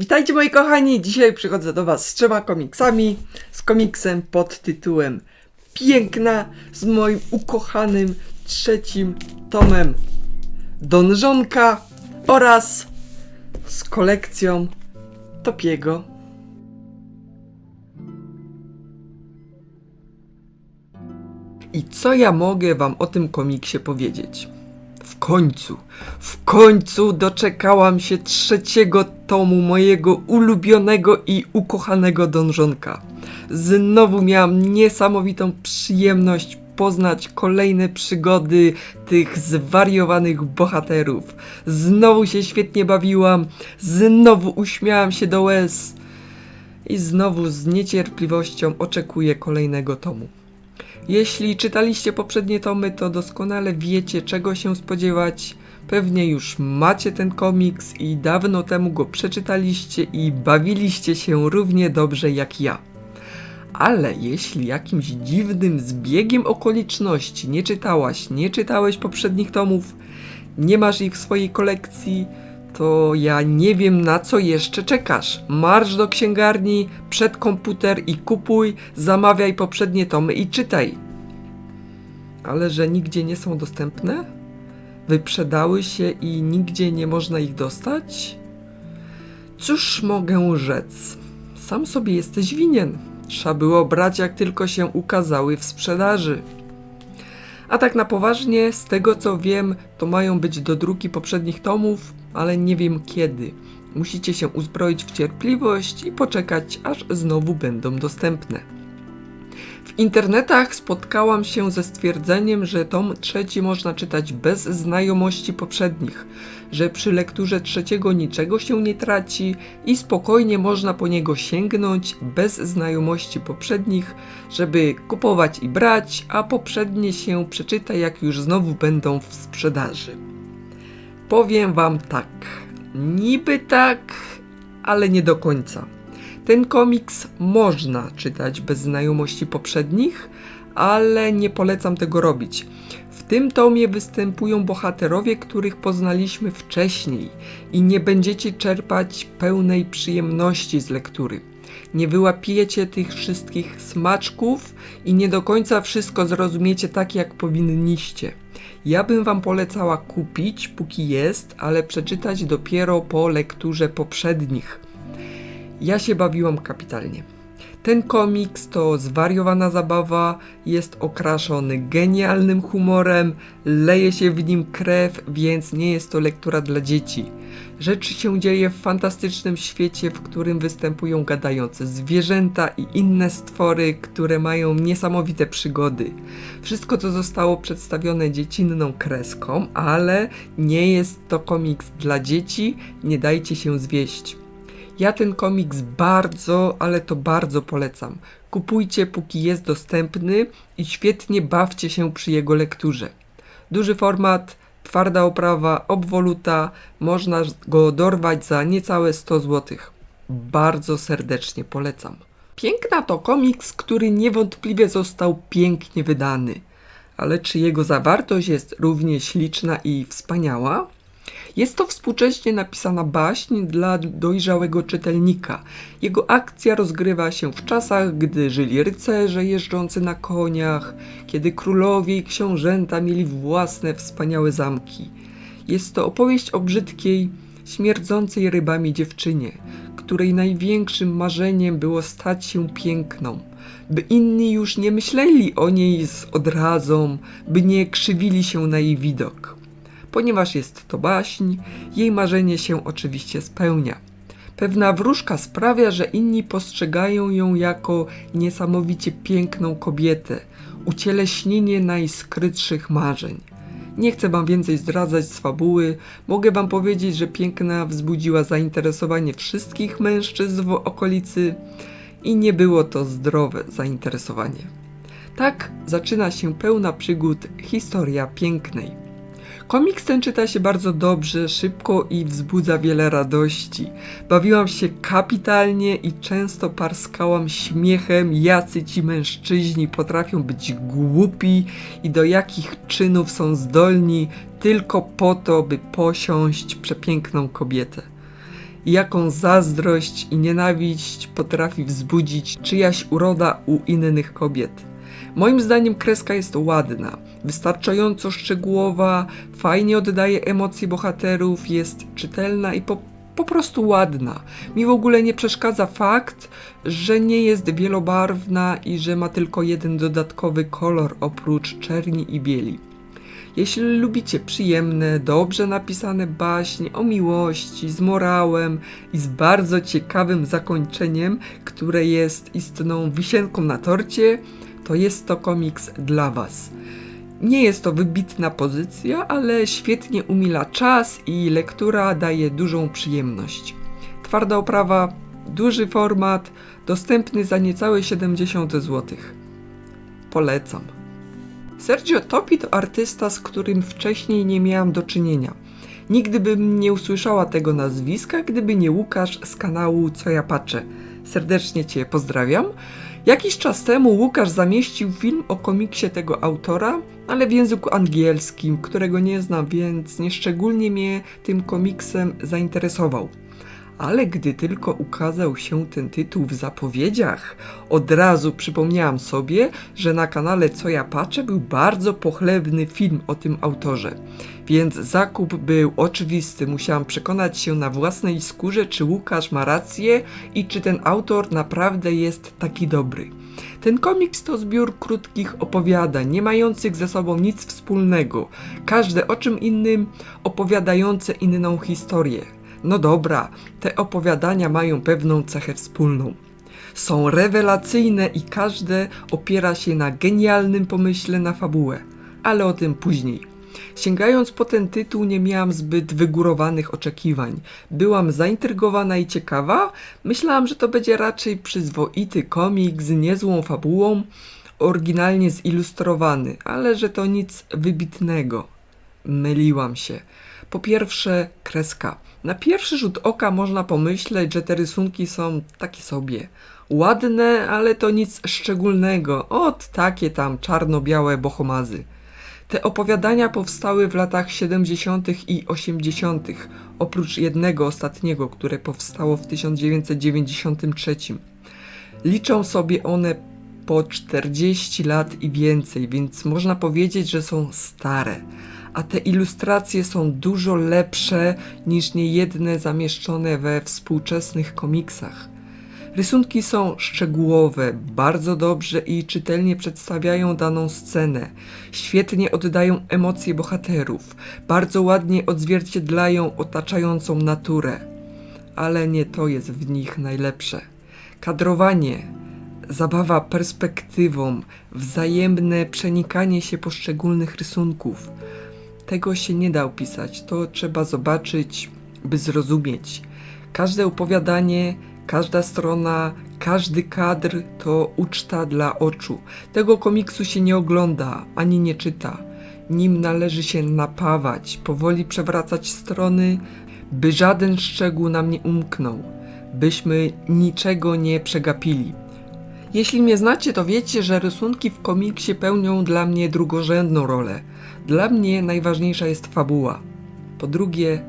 Witajcie moi kochani, dzisiaj przychodzę do was z trzema komiksami, z komiksem pod tytułem Piękna, z moim ukochanym trzecim tomem Donżonka oraz z kolekcją Topiego. I co ja mogę wam o tym komiksie powiedzieć? Końcu, w końcu doczekałam się trzeciego tomu mojego ulubionego i ukochanego dążonka. Znowu miałam niesamowitą przyjemność poznać kolejne przygody tych zwariowanych bohaterów. Znowu się świetnie bawiłam, znowu uśmiałam się do łez i znowu z niecierpliwością oczekuję kolejnego tomu. Jeśli czytaliście poprzednie tomy, to doskonale wiecie, czego się spodziewać. Pewnie już macie ten komiks i dawno temu go przeczytaliście i bawiliście się równie dobrze jak ja. Ale jeśli jakimś dziwnym zbiegiem okoliczności nie czytałaś, nie czytałeś poprzednich tomów, nie masz ich w swojej kolekcji, to ja nie wiem na co jeszcze czekasz. Marsz do księgarni, przed komputer i kupuj, zamawiaj poprzednie tomy i czytaj. Ale że nigdzie nie są dostępne? Wyprzedały się i nigdzie nie można ich dostać? Cóż mogę rzec? Sam sobie jesteś winien. Trzeba było brać jak tylko się ukazały w sprzedaży. A tak na poważnie, z tego co wiem, to mają być do druki poprzednich tomów, ale nie wiem kiedy. Musicie się uzbroić w cierpliwość i poczekać, aż znowu będą dostępne. W internetach spotkałam się ze stwierdzeniem, że tom trzeci można czytać bez znajomości poprzednich, że przy lekturze trzeciego niczego się nie traci i spokojnie można po niego sięgnąć bez znajomości poprzednich, żeby kupować i brać, a poprzednie się przeczyta jak już znowu będą w sprzedaży. Powiem wam tak, niby tak, ale nie do końca. Ten komiks można czytać bez znajomości poprzednich, ale nie polecam tego robić. W tym tomie występują bohaterowie, których poznaliśmy wcześniej i nie będziecie czerpać pełnej przyjemności z lektury. Nie wyłapiecie tych wszystkich smaczków i nie do końca wszystko zrozumiecie tak, jak powinniście. Ja bym Wam polecała kupić, póki jest, ale przeczytać dopiero po lekturze poprzednich. Ja się bawiłam kapitalnie. Ten komiks to zwariowana zabawa, jest okraszony genialnym humorem, leje się w nim krew, więc nie jest to lektura dla dzieci. Rzecz się dzieje w fantastycznym świecie, w którym występują gadające zwierzęta i inne stwory, które mają niesamowite przygody. Wszystko to zostało przedstawione dziecinną kreską, ale nie jest to komiks dla dzieci, nie dajcie się zwieść. Ja ten komiks bardzo, ale to bardzo polecam. Kupujcie póki jest dostępny i świetnie bawcie się przy jego lekturze. Duży format, twarda oprawa, obwoluta, można go dorwać za niecałe 100 zł. Bardzo serdecznie polecam. Piękna to komiks, który niewątpliwie został pięknie wydany. Ale czy jego zawartość jest równie śliczna i wspaniała? Jest to współcześnie napisana baśń dla dojrzałego czytelnika. Jego akcja rozgrywa się w czasach, gdy żyli rycerze jeżdżący na koniach, kiedy królowie i książęta mieli własne wspaniałe zamki. Jest to opowieść o brzydkiej, śmierdzącej rybami dziewczynie, której największym marzeniem było stać się piękną, by inni już nie myśleli o niej z odrazą, by nie krzywili się na jej widok. Ponieważ jest to baśń, jej marzenie się oczywiście spełnia. Pewna wróżka sprawia, że inni postrzegają ją jako niesamowicie piękną kobietę, ucieleśnienie najskrytszych marzeń. Nie chcę wam więcej zdradzać z fabuły, mogę wam powiedzieć, że piękna wzbudziła zainteresowanie wszystkich mężczyzn w okolicy i nie było to zdrowe zainteresowanie. Tak zaczyna się pełna przygód historia pięknej. Komiks ten czyta się bardzo dobrze, szybko i wzbudza wiele radości. Bawiłam się kapitalnie i często parskałam śmiechem, jacy ci mężczyźni potrafią być głupi i do jakich czynów są zdolni tylko po to, by posiąść przepiękną kobietę. jaką zazdrość i nienawiść potrafi wzbudzić czyjaś uroda u innych kobiet. Moim zdaniem kreska jest ładna, wystarczająco szczegółowa, fajnie oddaje emocje bohaterów, jest czytelna i po, po prostu ładna. Mi w ogóle nie przeszkadza fakt, że nie jest wielobarwna i że ma tylko jeden dodatkowy kolor oprócz czerni i bieli. Jeśli lubicie przyjemne, dobrze napisane baśnie o miłości, z morałem i z bardzo ciekawym zakończeniem, które jest istną wisienką na torcie, to jest to komiks dla Was. Nie jest to wybitna pozycja, ale świetnie umila czas i lektura daje dużą przyjemność. Twarda oprawa, duży format, dostępny za niecałe 70 zł. Polecam. Sergio Topi to artysta, z którym wcześniej nie miałam do czynienia. Nigdy bym nie usłyszała tego nazwiska, gdyby nie Łukasz z kanału Co ja patrzę. Serdecznie Cię pozdrawiam. Jakiś czas temu Łukasz zamieścił film o komiksie tego autora, ale w języku angielskim, którego nie znam, więc nieszczególnie mnie tym komiksem zainteresował. Ale gdy tylko ukazał się ten tytuł w zapowiedziach, od razu przypomniałam sobie, że na kanale Co ja patrzę był bardzo pochlebny film o tym autorze. Więc zakup był oczywisty, musiałam przekonać się na własnej skórze, czy Łukasz ma rację i czy ten autor naprawdę jest taki dobry. Ten komiks to zbiór krótkich opowiadań, nie mających ze sobą nic wspólnego, każde o czym innym opowiadające inną historię. No dobra, te opowiadania mają pewną cechę wspólną. Są rewelacyjne i każde opiera się na genialnym pomyśle na fabułę, ale o tym później. Sięgając po ten tytuł, nie miałam zbyt wygórowanych oczekiwań. Byłam zaintrygowana i ciekawa. Myślałam, że to będzie raczej przyzwoity komik z niezłą fabułą, oryginalnie zilustrowany, ale że to nic wybitnego. Myliłam się. Po pierwsze, kreska. Na pierwszy rzut oka można pomyśleć, że te rysunki są takie sobie. Ładne, ale to nic szczególnego. Ot, takie tam czarno-białe bohomazy. Te opowiadania powstały w latach 70. i 80., oprócz jednego ostatniego, które powstało w 1993. Liczą sobie one po 40 lat i więcej, więc można powiedzieć, że są stare. A te ilustracje są dużo lepsze niż niejedne zamieszczone we współczesnych komiksach. Rysunki są szczegółowe, bardzo dobrze i czytelnie przedstawiają daną scenę. Świetnie oddają emocje bohaterów, bardzo ładnie odzwierciedlają otaczającą naturę. Ale nie to jest w nich najlepsze. Kadrowanie, zabawa perspektywą, wzajemne przenikanie się poszczególnych rysunków. Tego się nie da opisać, to trzeba zobaczyć, by zrozumieć. Każde opowiadanie Każda strona, każdy kadr to uczta dla oczu. Tego komiksu się nie ogląda ani nie czyta. Nim należy się napawać, powoli przewracać strony, by żaden szczegół nam nie umknął, byśmy niczego nie przegapili. Jeśli mnie znacie, to wiecie, że rysunki w komiksie pełnią dla mnie drugorzędną rolę. Dla mnie najważniejsza jest fabuła. Po drugie,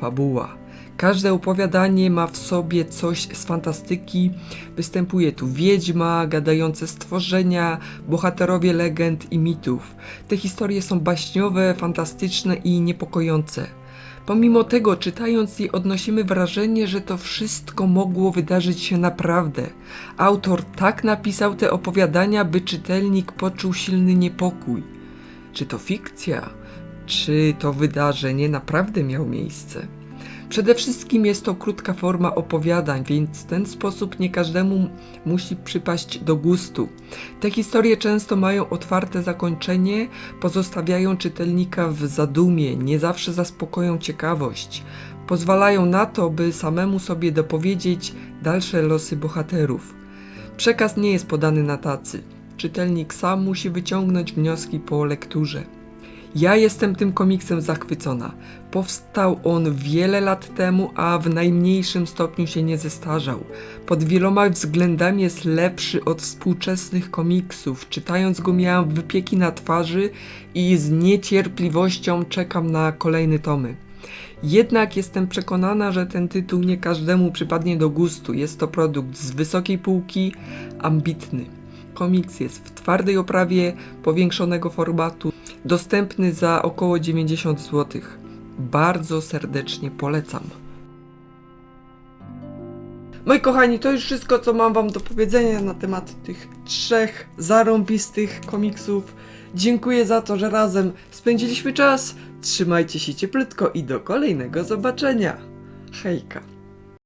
fabuła. Każde opowiadanie ma w sobie coś z fantastyki. Występuje tu wiedźma, gadające stworzenia, bohaterowie legend i mitów. Te historie są baśniowe, fantastyczne i niepokojące. Pomimo tego, czytając je, odnosimy wrażenie, że to wszystko mogło wydarzyć się naprawdę. Autor tak napisał te opowiadania, by czytelnik poczuł silny niepokój. Czy to fikcja? Czy to wydarzenie naprawdę miało miejsce? Przede wszystkim jest to krótka forma opowiadań, więc ten sposób nie każdemu musi przypaść do gustu. Te historie często mają otwarte zakończenie, pozostawiają czytelnika w zadumie, nie zawsze zaspokoją ciekawość. Pozwalają na to, by samemu sobie dopowiedzieć dalsze losy bohaterów. Przekaz nie jest podany na tacy. Czytelnik sam musi wyciągnąć wnioski po lekturze. Ja jestem tym komiksem zachwycona. Powstał on wiele lat temu, a w najmniejszym stopniu się nie zestarzał. Pod wieloma względami jest lepszy od współczesnych komiksów. Czytając go miałam wypieki na twarzy i z niecierpliwością czekam na kolejne tomy. Jednak jestem przekonana, że ten tytuł nie każdemu przypadnie do gustu. Jest to produkt z wysokiej półki, ambitny. Komiks jest w twardej oprawie powiększonego formatu, dostępny za około 90 zł. Bardzo serdecznie polecam. Moi kochani, to już wszystko, co mam wam do powiedzenia na temat tych trzech zarąbistych komiksów. Dziękuję za to, że razem spędziliśmy czas. Trzymajcie się cieplutko i do kolejnego zobaczenia. Hejka.